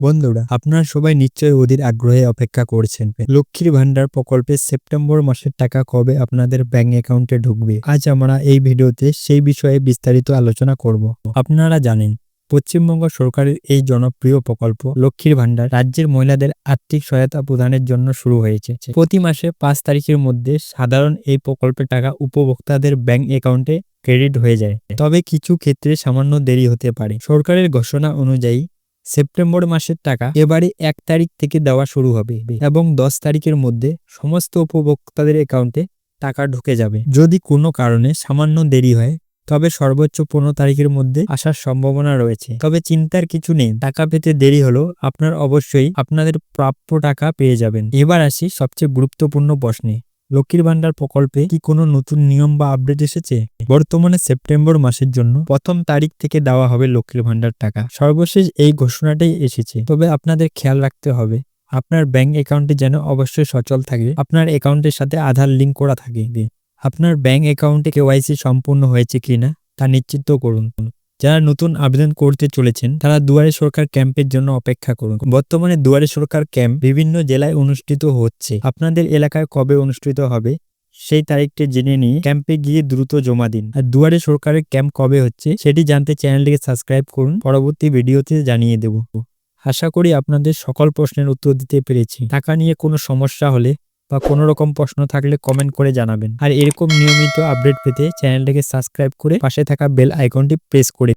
বন্ধুরা, আপনারা সবাই নিশ্চয়ই অধীর আগ্রহে অপেক্ষা করছেন। লক্ষ্মীর ভান্ডার প্রকল্পে সেপ্টেম্বর মাসের টাকা কবে আপনাদের ব্যাংক অ্যাকাউন্টে ঢুকবে? আজ আমরা এই ভিডিওতে সেই বিষয়ে বিস্তারিত আলোচনা করব। আপনারা জানেন, পশ্চিমবঙ্গ সরকারের এই জনপ্রিয় প্রকল্প লক্ষ্মীর ভান্ডার রাজ্যের মহিলাদের আর্থিক সহায়তা প্রদানের জন্য শুরু হয়েছে। প্রতি মাসে পাঁচ তারিখের মধ্যে সাধারণ এই প্রকল্পের টাকা উপভোক্তাদের ব্যাংক অ্যাকাউন্টে ক্রেডিট হয়ে যায়। তবে কিছু ক্ষেত্রে সামান্য দেরি হতে পারে। সরকারের ঘোষণা অনুযায়ী সেপ্টেম্বর মাসের টাকা এবারে এক তারিখ থেকে দেওয়া শুরু হবে এবং দশ তারিখের মধ্যে সমস্ত উপভোক্তাদের অ্যাকাউন্টে টাকা ঢুকে যাবে। যদি কোনো কারণে সামান্য দেরি হয়, তবে সর্বোচ্চ পনেরো তারিখের মধ্যে আসার সম্ভাবনা রয়েছে। তবে চিন্তার কিছু নেই, টাকা পেতে দেরি হলেও আপনার অবশ্যই আপনাদের প্রাপ্য টাকা পেয়ে যাবেন। এবার আসি সবচেয়ে গুরুত্বপূর্ণ প্রশ্নে। লক্ষ্মীর ভান্ডার প্রকল্পে কি কোনো নতুন নিয়ম বা আপডেট এসেছে? বর্তমানে সেপ্টেম্বর মাসের জন্য প্রথম তারিখ থেকে দেওয়া হবে লক্ষ্মীর ভান্ডার টাকা। সর্বশেষ এই ঘোষণাটাই এসেছে। তবে আপনাদের খেয়াল রাখতে হবে, আপনার ব্যাংক অ্যাকাউন্টে যেন অবশ্যই সচল থাকে, আপনার অ্যাকাউন্টের সাথে আধার লিঙ্ক করা থাকে। আপনার ব্যাংক অ্যাকাউন্টে কেওয়াইসি সম্পূর্ণ হয়েছে কিনা তা নিশ্চিত করুন। যারা নতুন আবেদন করতে চলেছেন, তারা দুয়ারে সরকার ক্যাম্পের জন্য অপেক্ষা করুন। বর্তমানে দুয়ারে সরকার ক্যাম্প বিভিন্ন জেলায় অনুষ্ঠিত হচ্ছে। আপনাদের এলাকায় কবে অনুষ্ঠিত হবে, সেই তারিখটি জেনে নিয়ে ক্যাম্পে গিয়ে দ্রুত জমা দিন। আর দুয়ারে সরকারের ক্যাম্প কবে হচ্ছে, সেটি জানতে চ্যানেলটিকে সাবস্ক্রাইব করুন। পরবর্তী ভিডিওতে জানিয়ে দেব। আশা করি আপনাদের সকল প্রশ্নের উত্তর দিতে পেরেছি। টাকা নিয়ে কোনো সমস্যা হলে বা কোনো রকম প্রশ্ন থাকলে কমেন্ট করে জানাবেন। আর এরকম নিয়মিত আপডেট পেতে চ্যানেলটিকে সাবস্ক্রাইব করে পাশে থাকা বেল আইকনটি প্রেস করে